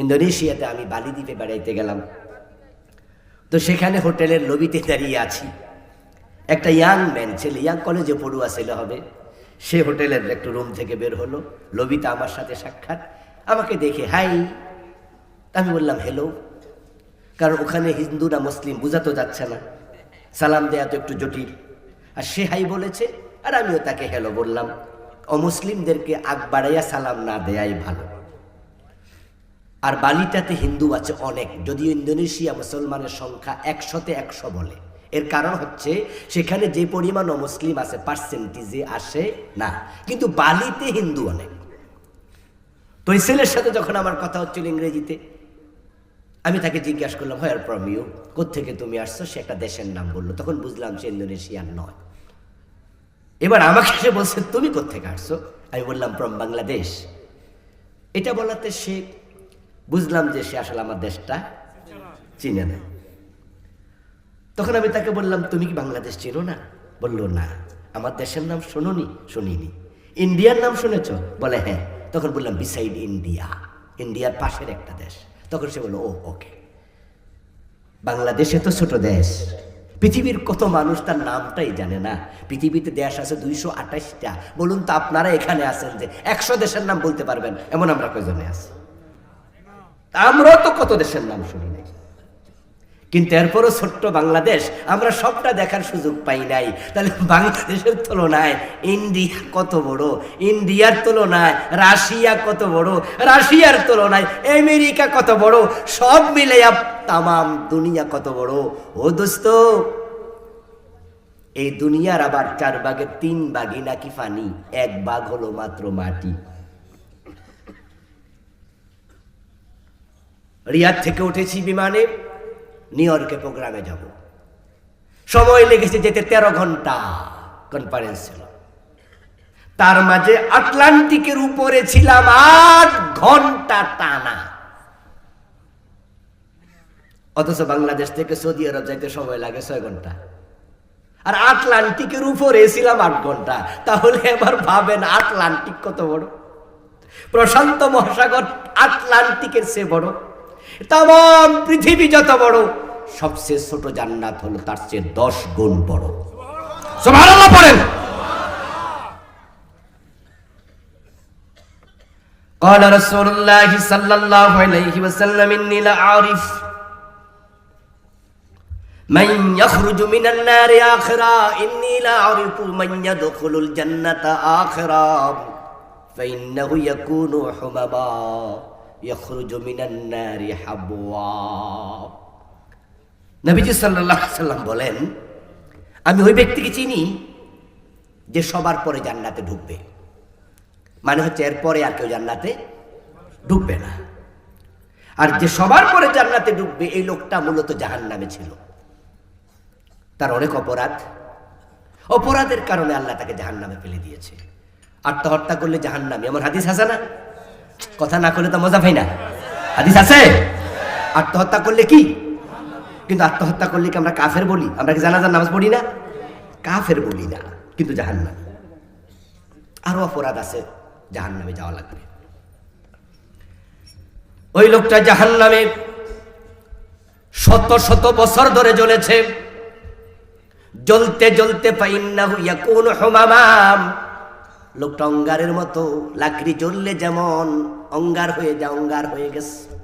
ইন্দোনেশিয়াতে আমি বালি দ্বীপে বেড়াইতে গেলাম। তো সেখানে হোটেলের লবিতে দাঁড়িয়ে আছি। একটা ইয়াং ম্যান, ছেলে, ইয়াং কলেজে পড়ুয়া ছেলে হবে। সে হোটেলের একটু রুম থেকে বের হলো। লবিতে আমার সাথে সাক্ষাৎ। আমাকে দেখে, হাই। আমি বললাম, হ্যালো। কারণ ওখানে হিন্দু না মুসলিম বোঝাতো যাচ্ছে না। সালাম দেয়া তো একটু জটিল। আর সে হাই বলেছে, আর আমিও তাকে হ্যালো বললাম। অমুসলিমদেরকে আগ বাড়াইয়া সালাম না দেয়াই ভালো। আর বালিটাতে হিন্দু আছে অনেক, যদিও ইন্দোনেশিয়া মুসলমানের সংখ্যা একশোতে একশো বলে। এর কারণ হচ্ছে, সেখানে যে পরিমাণ অমুসলিম আছে পার্সেন্টেজে আসে না। কিন্তু বালিতে হিন্দু অনেক। তো এই ছেলের সাথে যখন আমার কথা হচ্ছিল ইংরেজিতে, আমি তাকে জিজ্ঞাসা করলাম হোয়ার ফ্রম ইউ কোথেকে তুমি আসছো? সে একটা দেশের নাম বলল। তখন বুঝলাম সে ইন্দোনেশিয়ার নয়। এবার আমাকে সে বলছে, তুমি কোথেকে আসছো? আমি বললাম ফ্রম বাংলাদেশ এটা বলাতে সে বুঝলাম যে সে আসলে আমার দেশটা চিনে না। তখন আমি তাকে বললাম, তুমি কি বাংলাদেশ চিনো না? বলল, না। আমার দেশের নাম শোনোনি, শুনিনি। ইন্ডিয়ার নাম শুনেছ? বলে হ্যাঁ। তখন বললাম বিসাইড ইন্ডিয়া ইন্ডিয়ার পাশের একটা দেশ। তখন সে বলল, ও, ওকে। বাংলাদেশে তো ছোট দেশ। পৃথিবীর কত মানুষ তার নামটাই জানে না। পৃথিবীতে দেশ আছে দুইশো আঠাশটা। বলুন তো আপনারা এখানে আছেন যে একশো দেশের নাম বলতে পারবেন? এমন আমরা কয়জনে আছি? আমরাও তো কত দেশের নাম শুনি নাই। কিন্তু এরপরও ছোট্ট বাংলাদেশ, আমরা সবটা দেখার সুযোগ পাই নাই। তাহলে বাংলাদেশের তুলনায় ইন্ডিয়া কত বড়? ইন্ডিয়ার তুলনায় রাশিয়া কত বড়? রাশিয়ার তুলনায় আমেরিকা কত বড়? সব মিলাইয়া তামাম দুনিয়া কত বড়? ও দোস্ত, এই দুনিয়ার আবার চার ভাগের তিন ভাগই নাকি ফানি এক ভাগ হলো মাত্র মাটি। রিয়াদ থেকে উঠেছি বিমানে, নিউ ইয়র্কে প্রোগ্রামে যাব। সময় লেগেছে যেতে তেরো ঘণ্টা কনফারেন্স ছিল। তার মাঝে আটলান্টিকের উপরে ছিলাম আট ঘণ্টা টানা। অথচ বাংলাদেশ থেকে সৌদি আরব যাইতে সময় লাগে ছয় ঘণ্টা। আর আটলান্টিকের উপরে ছিলাম আট ঘণ্টা। তাহলে এবার ভাবেন আটলান্টিক কত বড়? প্রশান্ত মহাসাগর আটলান্টিকের সে বড়? তাম পৃথিবী যত বড় সবচেয়ে ছোট জান্নাত হলো তার চেয়ে দশ গুণ বড় সুবহানাল্লাহ পড়েন قال رسول الله صلى الله عليه وسلم إني لأعرف من يخرج من النار آخرا إني لأعرف من يدخل الجنة آخرا فإنه يكون حمما يخرج من النار حبوا নবীজি সাল্লাল্লাহু আলাইহি সাল্লাম বলেন আমি ওই ব্যক্তিকে চিনি যে সবার পরে জান্নাতে ঢুকবে মানে হচ্ছে এরপরে আর কেউ জান্নাতে ঢুকবে না আর যে সবার পরে জান্নাতে ঢুকবে এই লোকটা মূলত জাহান নামে ছিল তার অনেক অপরাধ অপরাধের কারণে আল্লাহ তাকে জাহান নামে ফেলে দিয়েছে আত্মহত্যা করলে জাহান নামে এমন হাদিস আছে না কথা না করলে তো মজা পাই না। হাদিস আছে? আত্মহত্যা করলে কি? কিন্তু আত্মহত্যা করলে কি আমরা কাফের বলি? আমরা কি জানাজার নামাজ পড়ি না? কাফের বলি না, কিন্তু জাহান নাম আরও অপরাধ আছে জাহান নামে যাওয়া লাগবে। ওই লোকটা জাহান নামে শত শত বছর ধরে জ্বলেছে। জ্বলতে জ্বলতে পাইন্নাহু ইয়াকুন হুমামাম। লোকটা অঙ্গারের মতো লাকড়ি জ্বললে যেমন অঙ্গার হয়ে যা অঙ্গার হয়ে গেছে।